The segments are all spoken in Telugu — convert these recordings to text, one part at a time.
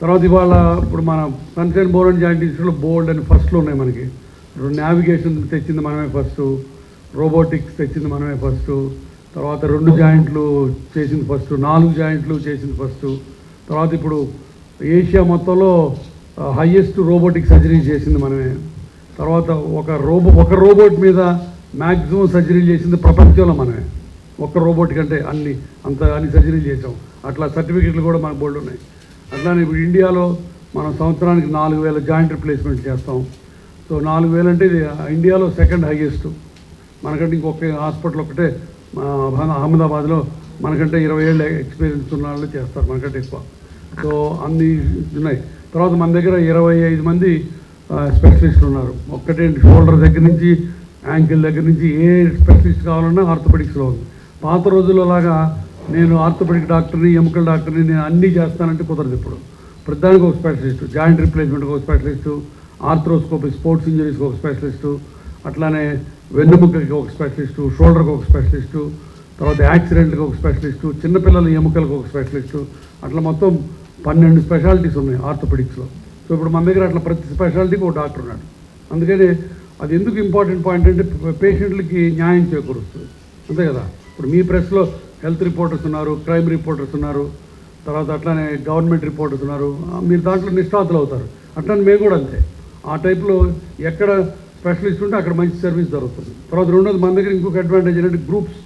తర్వాత ఇవాళ ఇప్పుడు మన సన్షైన్ బోర్ అండ్ జాయింట్ ఇన్స్టిట్యూట్లో బోల్డ్ అని ఫస్ట్లో ఉన్నాయి మనకి. ఇప్పుడు నావిగేషన్ తెచ్చింది మనమే ఫస్ట్ రోబోటిక్స్ తెచ్చింది మనమే ఫస్ట్ తర్వాత రెండు జాయింట్లు చేసింది ఫస్ట్ నాలుగు జాయింట్లు చేసింది ఫస్ట్. తర్వాత ఇప్పుడు ఏషియా మొత్తంలో హయ్యెస్ట్ రోబోటిక్ సర్జరీ చేసింది మనమే. తర్వాత ఒక రోబో ఒక రోబోట్ మీద మ్యాక్సిమం సర్జరీలు చేసింది ప్రపంచంలో మనమే. ఒక్క రోబోట్ కంటే అన్ని అంత అన్ని సర్జరీలు చేసాం. అట్లా సర్టిఫికెట్లు కూడా మనకు బోల్డ్ ఉన్నాయి. అట్లానే ఇప్పుడు ఇండియాలో మనం సంవత్సరానికి నాలుగు వేల జాయింట్ రిప్లేస్మెంట్ చేస్తాం. సో నాలుగు వేలు అంటే ఇది ఇండియాలో సెకండ్ హైయెస్ట్. మనకంటే ఇంకొక హాస్పిటల్ ఒకటే అహ్మదాబాద్లో మనకంటే ఇరవై ఏళ్ళ ఎక్స్పీరియన్స్ ఉన్న వాళ్ళు చేస్తారు మనకంటే ఎక్కువ. సో అన్ని ఉన్నాయి. తర్వాత మన దగ్గర ఇరవై ఐదు మంది స్పెషలిస్టులు ఉన్నారు. ఒక్కటే షోల్డర్ దగ్గర నుంచి యాంకిల్ దగ్గర నుంచి ఏ స్పెషలిస్ట్ కావాలన్నా ఆర్థోపెడిక్స్లో ఉంది. పాత రోజుల్లో లాగా నేను ఆర్థోపెడిక్ డాక్టర్ని ఎముకల డాక్టర్ని నేను అన్నీ చేస్తానంటే కుదరదు ఇప్పుడు. ప్రతిదానికి ఒక స్పెషలిస్టు. జాయింట్ రిప్లేస్మెంట్కి ఒక స్పెషలిస్టు. ఆర్థ్రోస్కోపీ స్పోర్ట్స్ ఇంజరీస్కి ఒక స్పెషలిస్టు. అట్లానే వెన్నుముకకి ఒక స్పెషలిస్టు. షోల్డర్కి ఒక స్పెషలిస్టు. తర్వాత యాక్సిడెంట్కి ఒక స్పెషలిస్టు. చిన్నపిల్లల ఎముకలకు ఒక స్పెషలిస్టు. అట్లా మొత్తం పన్నెండు స్పెషాలిటీస్ ఉన్నాయి ఆర్థోపెడిక్స్లో. సో ఇప్పుడు మన దగ్గర అట్లా ప్రతి స్పెషాలిటీకి ఒక డాక్టర్ ఉన్నాడు. అందుకని అది ఎందుకు ఇంపార్టెంట్ పాయింట్ అంటే పేషెంట్లకి న్యాయం చేకూరుస్తుంది. అంతే కదా? ఇప్పుడు మీ ప్రెస్లో హెల్త్ రిపోర్టర్స్ ఉన్నారు క్రైమ్ రిపోర్టర్స్ ఉన్నారు తర్వాత అట్లానే గవర్నమెంట్ రిపోర్టర్స్ ఉన్నారు. మీరు దాంట్లో నిష్ణాతులు అవుతారు. అట్లానే మేము కూడా అంతే. ఆ టైప్లో ఎక్కడ స్పెషలిస్ట్ ఉంటే అక్కడ మంచి సర్వీస్ జరుగుతుంది. తర్వాత రెండోది మన దగ్గర ఇంకొక అడ్వాంటేజ్ ఏంటంటే గ్రూప్స్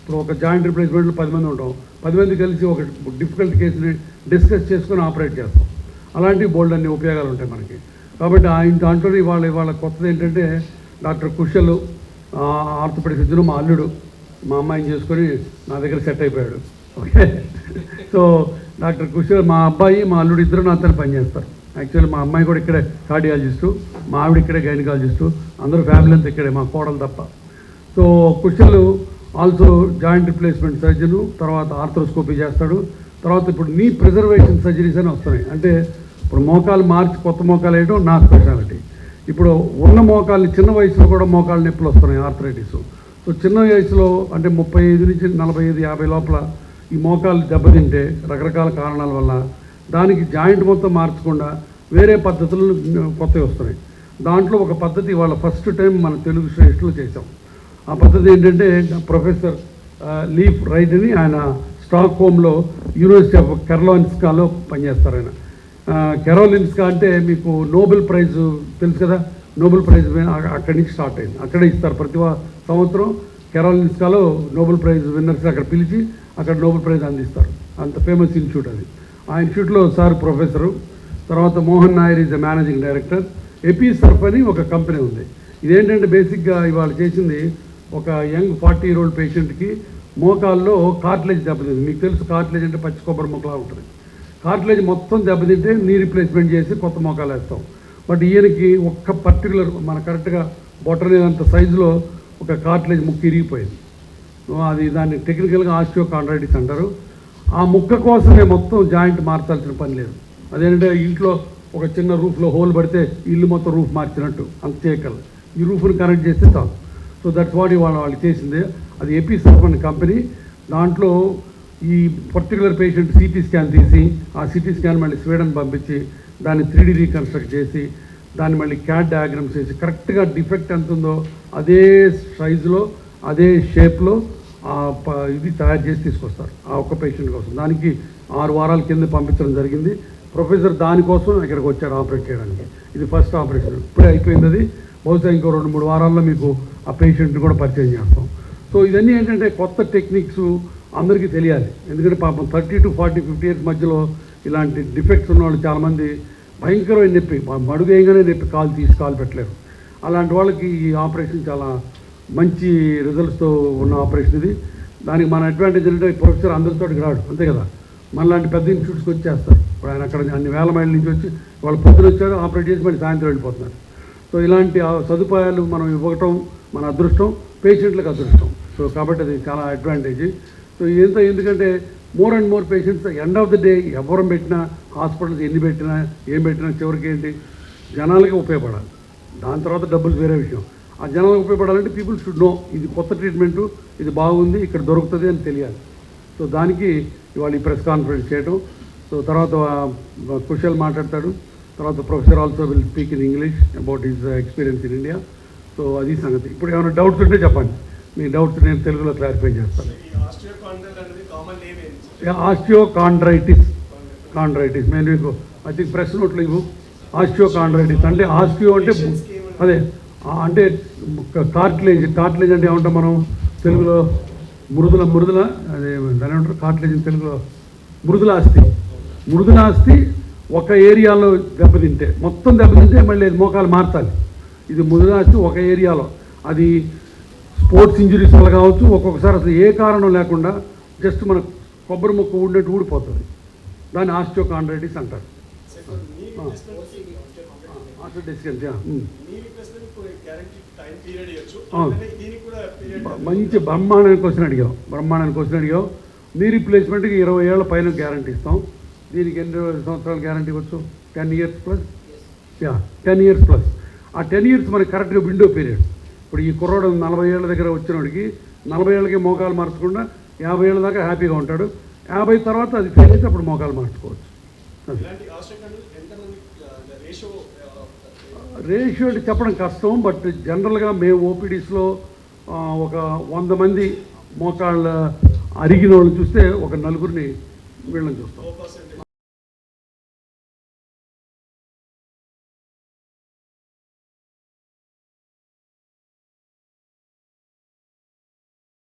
ఇప్పుడు ఒక జాయింట్ రిప్లేస్మెంట్లో పది మంది ఉంటాం. పది మంది కలిసి ఒక డిఫికల్ట్ కేసుని డిస్కస్ చేసుకొని ఆపరేట్ చేస్తాం. అలాంటి బోల్డ్ అన్ని ఉపయోగాలు ఉంటాయి మనకి. కాబట్టి ఆయన దాంట్లోనే ఇవాళ ఇవాళ కొత్తది ఏంటంటే డాక్టర్ కుషల్ ఆర్థోపెడిక్ సర్జన్ మా అల్లుడు మా అమ్మాయిని చేసుకొని నా దగ్గర సెట్ అయిపోయాడు. ఓకే? సో డాక్టర్ కుషల్ మా అబ్బాయి మా అల్లుడు ఇద్దరు నాతో పనిచేస్తారు యాక్చువల్లీ మా అమ్మాయి కూడా ఇక్కడే కార్డియాలజిస్టు మా ఆవిడ ఇక్కడే గైనకాలజిస్టు అందరూ ఫ్యామిలీ అంతా ఇక్కడే మా కోడలు తప్ప. So Kushal also joint replacement surgeon తర్వాత ఆర్థ్రోస్కోపీ చేస్తాడు. తర్వాత ఇప్పుడు నీ ప్రిజర్వేషన్ సర్జరీస్ అని వస్తున్నాయి. అంటే ఇప్పుడు మోకాలు మార్చి కొత్త మోకాలు వేయడం నా స్పెషాలిటీ. ఇప్పుడు ఉన్న మోకాలు చిన్న వయసులో కూడా మోకాలు నొప్పులు వస్తున్నాయి ఆర్థరైటిస్. సో చిన్న వయసులో అంటే ముప్పై ఐదు నుంచి నలభై ఐదు యాభై లోపల ఈ మోకాలు దెబ్బతింటే రకరకాల కారణాల వల్ల దానికి జాయింట్ మొత్తం మార్చకుండా వేరే పద్ధతులు కొత్తవి వస్తున్నాయి. దాంట్లో ఒక పద్ధతి వాళ్ళ ఫస్ట్ టైం మన తెలుగు శ్రేష్ఠులు చేసాం ఆ పద్ధతి ఏంటంటే ప్రొఫెసర్ లీఫ్ రైట్ అని ఆయన స్టాక్ హోమ్లో యూనివర్సిటీ ఆఫ్ కెరలోన్స్కాలో పనిచేస్తారు ఆయన. కెరోలిన్స్కా అంటే మీకు నోబెల్ ప్రైజ్ తెలుసు కదా? నోబెల్ ప్రైజ్ అక్కడి నుంచి స్టార్ట్ అయింది. అక్కడే ఇస్తారు. ప్రతి సంవత్సరం కెరోలిన్స్కాలో నోబెల్ ప్రైజ్ విన్నర్స్ అక్కడ పిలిచి అక్కడ నోబెల్ ప్రైజ్ అందిస్తారు. అంత ఫేమస్ ఇన్స్టిట్యూట్ అది. ఆ ఇన్స్టిట్యూట్లో సార్ ప్రొఫెసరు తర్వాత Mohan Nair is the managing director. AP surf అని ఒక కంపెనీ ఉంది. ఇదేంటంటే బేసిక్గా ఇవాళ చేసింది ఒక యంగ్ ఫార్టీ ఇయర్ ఓల్డ్ పేషెంట్కి మోకాల్లో కార్ట్లేజ్ దెబ్బతింది. మీకు తెలుసు కార్ట్లేజ్ అంటే పచ్చి కొబ్బరి మొక్కలా ఉంటుంది. కార్ట్లేజ్ మొత్తం దెబ్బతింటే నీ రిప్లేస్మెంట్ చేసి కొత్త మోకాలు వేస్తాం బట్ ఈయనకి ఒక్క పర్టికులర్ మన కరెక్ట్గా బొట్టనేదంత సైజులో ఒక కార్ట్లేజ్ ముక్క ఇరిగిపోయింది. అది దాన్ని టెక్నికల్గా ఆస్టియో కాంట్రాక్టిస్ అంటారు. ఆ ముక్క కోసమే మొత్తం జాయింట్ మార్చాల్సిన పని లేదు. అదేంటంటే ఇంట్లో ఒక చిన్న రూఫ్లో హోల్ పడితే ఇల్లు మొత్తం రూఫ్ మార్చినట్టు అంత చేయగలరు ఈ రూఫ్ని కనెక్ట్ చేస్తే చాలు. సో దట్స్ వాట్ వాళ్ళు వాళ్ళు చేసింది. అది ఏపీ కంపెనీ. దాంట్లో ఈ పర్టికులర్ పేషెంట్ సిటీ స్కాన్ తీసి ఆ సిటీ స్కాన్ మళ్ళీ స్వీడన్ పంపించి దాన్ని త్రీ రీకన్స్ట్రక్ట్ చేసి దాన్ని మళ్ళీ క్యాట్ డయాగ్రామ్స్ చేసి కరెక్ట్గా డిఫెక్ట్ ఎంత ఉందో అదే సైజులో అదే షేప్లో ఇది తయారు చేసి తీసుకొస్తారు ఆ ఒక్క పేషెంట్ కోసం. దానికి ఆరు వారాల కింద పంపించడం జరిగింది. ప్రొఫెసర్ దానికోసం ఇక్కడికి వచ్చారు ఆపరేట్ చేయడానికి. ఇది ఫస్ట్ ఆపరేషన్ ఇప్పుడే అయిపోయింది అది. బహుశా ఇంకో రెండు మూడు వారాల్లో మీకు ఆ పేషెంట్ని కూడా పరిచయం చేస్తాం. సో ఇవన్నీ ఏంటంటే కొత్త టెక్నిక్స్ అందరికీ తెలియాలి. ఎందుకంటే పాపం thirty to forty fifty years మధ్యలో ఇలాంటి డిఫెక్ట్స్ ఉన్న వాళ్ళు చాలామంది భయంకరమైన నొప్పి. మడుగు వేయగానే నొప్పి కాలు తీసి కాలు పెట్టలేరు అలాంటి వాళ్ళకి ఈ ఆపరేషన్ చాలా మంచి రిజల్ట్స్తో ఉన్న ఆపరేషన్ ఇది. దానికి మన అడ్వాంటేజ్ ఏంటంటే ఈ ప్రొఫెసర్ అందరితోటికి రాడు. అంతే కదా? మనలాంటి పెద్ద ఇన్స్టిట్యూట్స్కి వచ్చేస్తారు. ఇప్పుడు ఆయన అక్కడ అన్ని వేల మైళ్ళ నుంచి వచ్చి వాళ్ళు పొద్దున వచ్చారు ఆపరేట్ చేసి మళ్ళీ సాయంత్రం వెళ్ళిపోతున్నారు. సో ఇలాంటి సదుపాయాలు మనం ఇవ్వటం మన అదృష్టం పేషెంట్లకు అదృష్టం. సో కాబట్టి అది చాలా అడ్వాంటేజ్ సో ఇదంతా ఎందుకంటే more and more patients end of the day ఎవరం పెట్టినా హాస్పిటల్స్ ఎన్ని పెట్టినా ఏం పెట్టినా చివరికి ఏంటి జనాలకి ఉపయోగపడాలి. దాని తర్వాత డబ్బులు వేరే విషయం. ఆ జనాలకు ఉపయోగపడాలంటే పీపుల్ షుడ్ నో ఇది కొత్త ట్రీట్మెంటు ఇది బాగుంది ఇక్కడ దొరుకుతుంది అని తెలియాలి. సో దానికి ఇవాళ ఈ ప్రెస్ కాన్ఫరెన్స్ చేయడం సో తర్వాత కుషల్ మాట్లాడతాడు. తర్వాత professor also will speak in English about his experience in India so అది సంగతి. ఇప్పుడు ఏమైనా డౌట్స్ ఉంటే చెప్పండి. మీ డౌట్స్ నేను తెలుగులో క్లారిఫై చేస్తాను. ఈ ఆస్టియోకాండ్రల్ అనేది కామన్ నేమ్ ఏంటి? ఆస్టియో కాండ్రైటిస్ నేను మీకు ఐ థింక్ ప్రెస్ నోట్లు ఇవ్వు ఆస్టియో కాండ్రైటిస్ అంటే ఆస్టియో అంటే అదే. అంటే కార్టిలేజ్ కార్టిలేజ్ అంటే ఏమంటాం మనం? తెలుగులో మృదుల మృదుల అదే దాని ఏమంటారు? కార్టిలేజ్ తెలుగులో మృదుల ఆస్తి మృదుల ఆస్తి ఒక ఏరియాలో దెబ్బతింటే మొత్తం దెబ్బతింటే మళ్ళీ అది మోకాలు మార్చాలి. ఇది మృదుల ఆస్తి ఒక ఏరియాలో. అది స్పోర్ట్స్ ఇంజరీస్ వల్ల కావచ్చు ఒక్కొక్కసారి అసలు ఏ కారణం లేకుండా జస్ట్ మన కొబ్బరి ముక్క ఊడినట్టు ఊడిపోతుంది. దాన్ని ఆస్టియోకాండ్రైటిస్ అంటారు. మంచి బ్రహ్మాండానికి క్వశ్చన్ అడిగావు. బ్రహ్మాండానికి క్వశ్చన్ అడిగావు. మీ రీప్లేస్మెంట్కి ఇరవై ఏళ్ళ పైన గ్యారంటీ ఇస్తాం. దీనికి ఎన్ని సంవత్సరాలు గ్యారంటీ ఇవ్వచ్చు? Ten years plus yeah ten years plus ఆ టెన్ ఇయర్స్ మనకి కరెక్ట్గా విండో పీరియడ్ ఇప్పుడు ఈ కుర్రోడు నలభై ఏళ్ళ దగ్గర వచ్చినోడికి నలభై ఏళ్ళకి మోకాలు మార్చకుండా యాభై ఏళ్ళ దాకా హ్యాపీగా ఉంటాడు. యాభై తర్వాత అది ఫెయిల్ అయితే అప్పుడు మోకాలు మార్చుకోవచ్చు. రేషియో అంటే చెప్పడం కష్టం బట్ జనరల్గా మేము ఓపీడీస్లో ఒక వంద మంది మోకాళ్ళ అరిగిన వాళ్ళని చూస్తే ఒక నలుగురిని వీళ్ళని చూస్తాం.